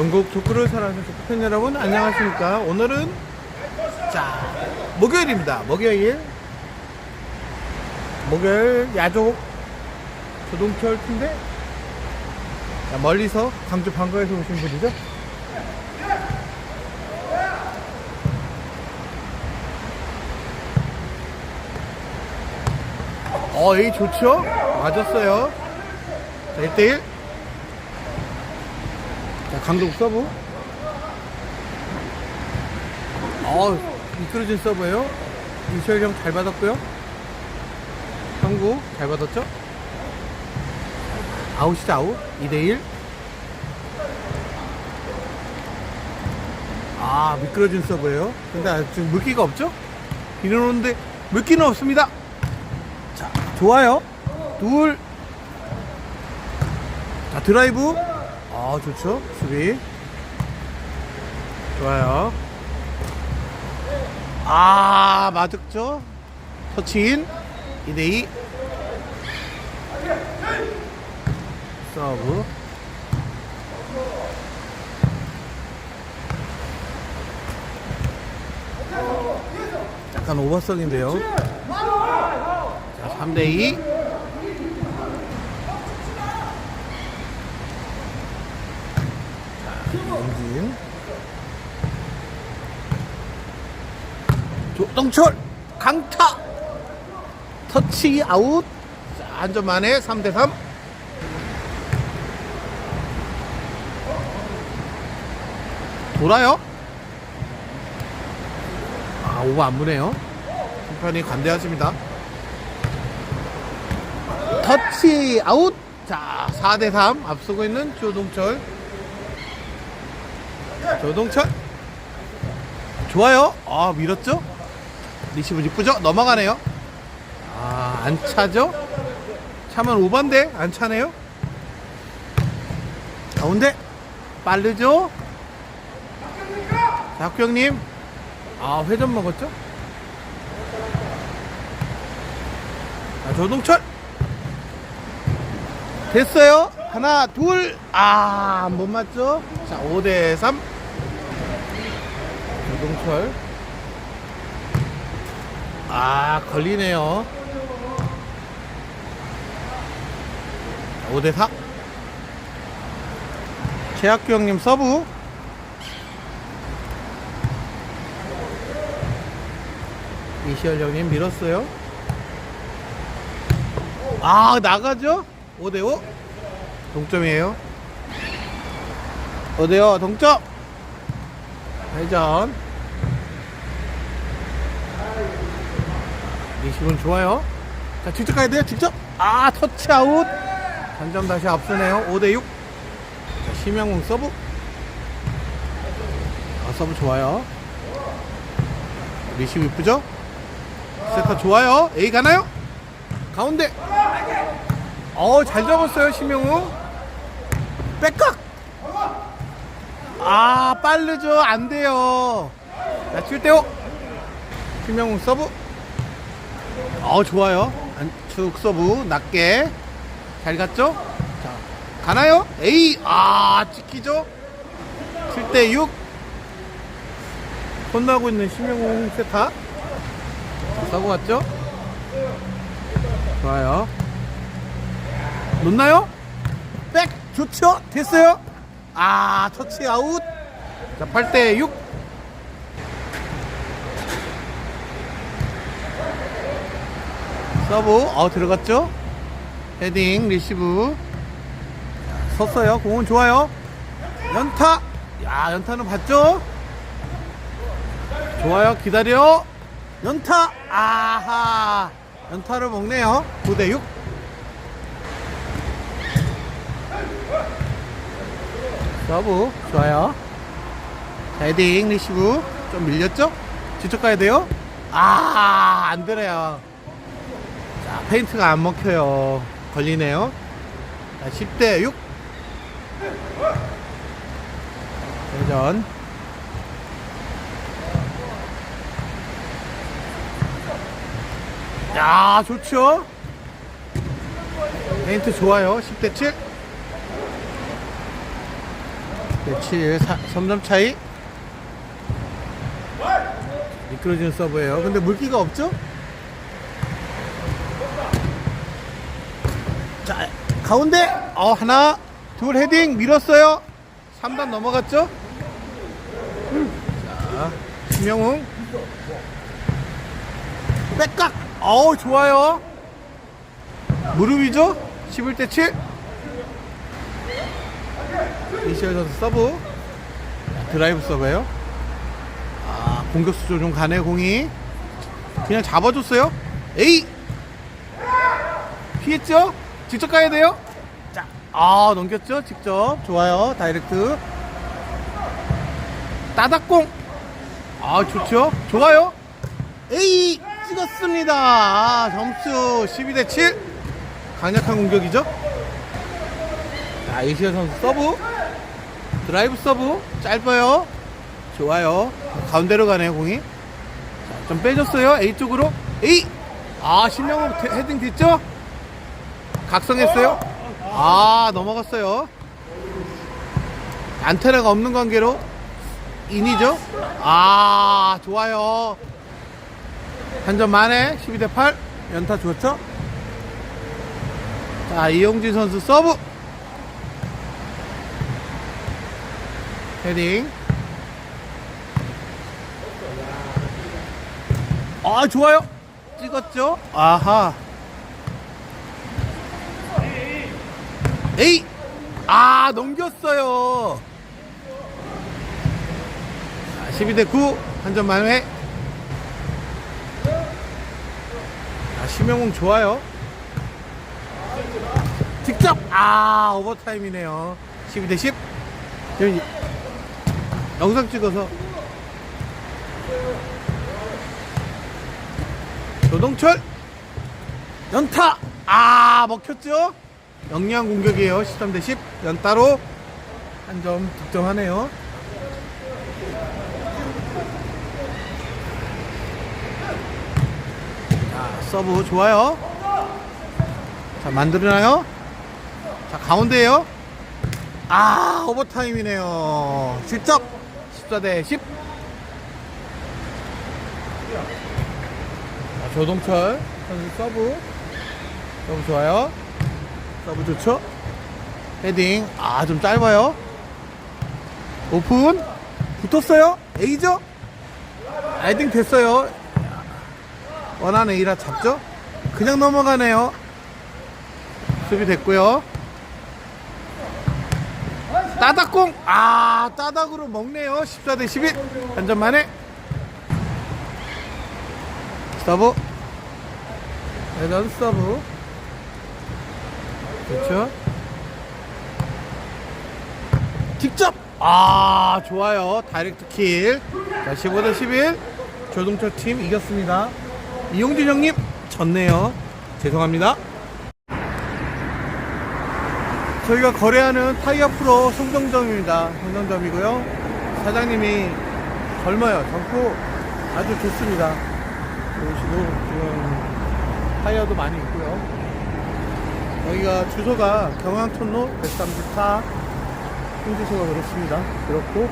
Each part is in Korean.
전국 족구를 사랑하는 족구 팬 여러분 안녕하십니까 오늘은 자 목요일입니다 목요일 목요일 야족 조동철 자, 멀리서 광주 방거에서 오신 분이죠 어, 이 좋죠? 맞았어요. 자, 1대1. 자, 강동 서브. 어, 미끄러진 서브예요 이철 형 잘 받았고요. 형구 잘 받았죠? 아웃이죠, 아웃. 2대1. 아, 미끄러진 서브예요 근데 아직 물기가 없죠? 비는 오는데 물기는 없습니다. 자, 좋아요. 둘. 자, 드라이브. 아, 좋죠. 수비. 좋아요. 아, 맞았죠. 터치인. 2대2. 서브. 약간 오버성인데요. 자, 3대2. 용진. 조동철 강타. 터치 아웃. 자, 한점 만에 3대3 돌아요. 아 오버 안 무네요. 심판이 관대하십니다. 터치 아웃. 자 4대3 앞서고 있는 조동철. 조동철. 좋아요. 아 밀었죠 리시브 이쁘죠? 넘어가네요. 아 안 차죠? 차면 오반데? 안 차네요? 가운데? 빠르죠? 자, 학경님. 아 회전 먹었죠? 자 조동철. 됐어요. 하나 둘아못 맞죠? 자 5대3 조동철 아 걸리네요. 5대4 최학규 형님 서브. 이시열 형님 밀었어요. 아 나가죠? 5대5 동점이에요. 5대5 동점. 회전 리시브는 좋아요? 자 직접 가야 돼요? 직접? 아 터치 아웃. 단점 다시 앞서네요. 5대 6 자 심영웅 서브. 아 서브 좋아요. 리시브 이쁘죠? 세터 좋아요. A 가나요? 가운데. 어 잘 잡았어요 심영웅. 백각. 아 빠르죠. 안 돼요. 자 7대 5 심영웅 서브 어 좋아요. 안축 서브 낮게. 잘 갔죠? 자 가나요? 에이 아 찍히죠? 7대6 혼나고 있는 심영웅 세타. 자, 서브 갔죠? 좋아요. 놓나요? 백! 좋죠? 됐어요? 아 터치 아웃. 자 8대6 서브. 어 들어갔죠? 헤딩 리시브. 자, 섰어요. 공은 좋아요. 연타. 야 연타는 봤죠? 좋아요. 기다려. 연타. 아하. 연타를 먹네요. 9대6 서브. 좋아요. 자, 헤딩 리시브. 좀 밀렸죠? 뒤쪽 가야 돼요? 아 안되네요 자, 페인트가 안 먹혀요. 걸리네요. 자, 10대 6. 회전. 야, 좋죠? 페인트 좋아요. 10대 7. 11대 7 3점 차이 미끄러지는 서브예요 근데 물기가 없죠? 자 가운데 어 하나 둘 헤딩 밀었어요. 3단 넘어갔죠? 자 김영웅. 백각. 어우 좋아요. 무릎이죠? 11대 7 이시현 선수 서브. 드라이브 서브예요. 아 공격 수 조종 가네 공이. 그냥 잡아줬어요. 에이! 피했죠? 직접 가야 돼요? 자 아 넘겼죠? 직접. 좋아요. 다이렉트. 따닥공. 아 좋죠? 좋아요. 에이 찍었습니다. 아, 점수 12대 7 강력한 공격이죠? 자 이시현 선수 서브. 드라이브 서브. 짧아요. 좋아요. 가운데로 가네요 공이. 자, 좀 빼줬어요. A 쪽으로. A 아 신명호 테- 헤딩 됐죠 각성했어요? 아 넘어갔어요. 안테나가 없는 관계로 인이죠? 아 좋아요. 한 점 만에 12대 8 연타 좋죠? 자 이용진 선수 서브. 헤딩. 아 좋아요. 찍었죠? 아하 에이 아 넘겼어요. 12대 9 한 점 만회. 아 심영웅 좋아요. 직접 아 오버타임이네요. 12대 10 여기 영상 찍어서. 조동철. 연타. 아 먹혔죠 영리한 공격이에요. 13 대 10 연타로 한 점 득점하네요. 자 서브 좋아요. 자 만들어나요? 자 가운데에요. 아 오버타임이네요. 실점 14 대 10 자, 조동철 선수 서브. 서브 좋아요 서브 좋죠? 헤딩. 아 좀 짧아요. 오픈. 붙었어요? A죠? 헤딩 됐어요. 원하는 A라 잡죠? 그냥 넘어가네요. 수비 됐고요. 따닥공. 아 따닥으로 먹네요. 14대 11 한 점 만에. 서브. 레전 서브 그렇죠 직접 아 좋아요 다이렉트 킬 자 15대 11 조동철 팀 이겼습니다 이용진 형님 졌네요 죄송합니다 저희가 거래하는 타이어 프로 송정점입니다. 송정점이고요. 사장님이 젊어요. 젊고 아주 좋습니다. 보시고 지금 타이어도 많이 있고요. 여기가 주소가 경항촌로 134 홍지소가 그렇습니다. 그렇고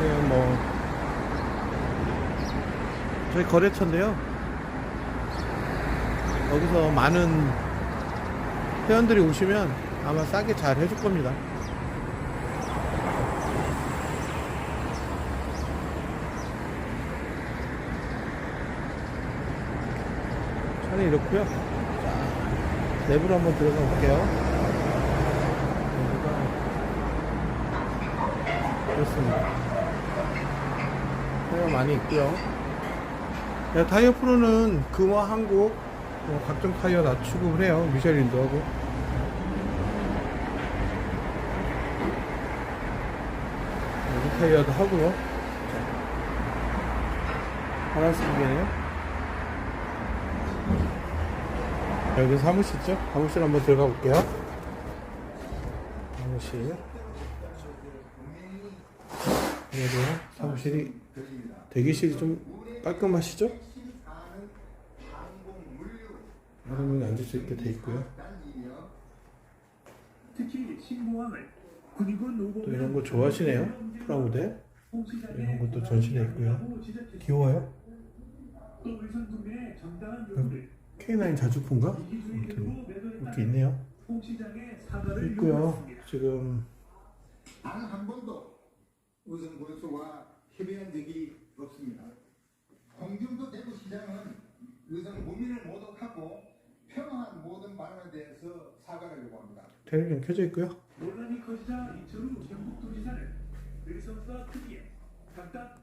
네, 뭐 저희 거래처인데요. 여기서 많은 회원들이 오시면 아마 싸게 잘 해줄 겁니다. 차는 이렇고요. 자, 내부로 한번 들어가 볼게요. 내부가 그렇습니다. 타이어 많이 있고요. 네, 타이어 프로는 금화 한국 뭐 각종 타이어 다 취급을 해요. 미쉐린도 하고. 여기 타이어도 하고요. 이게네요. 여기 사무실 있죠? 사무실 한번 들어가 볼게요. 사무실. 여기요. 사무실이 대기실이 좀 깔끔하시죠? 여러분이 앉을 수 있게 돼 있고요. 또 이런 거 좋아하시네요. 프라모델. 이런 것도 전시돼 있고요. 귀여워요. K9 자주품가? 아무튼 이렇게 있네요. 있고요. 지금 단한 번도 우선 군수와 협의한 적이 없습니다. 홍준도 대구 시장은 의성 국민을 모독하고 평화한 모든 발언에 대해서 사과를 요구합니다. 텔레비전 켜져 있고요. 논란이 커지자 이철우 경북도지사는 의성과 특이에 각각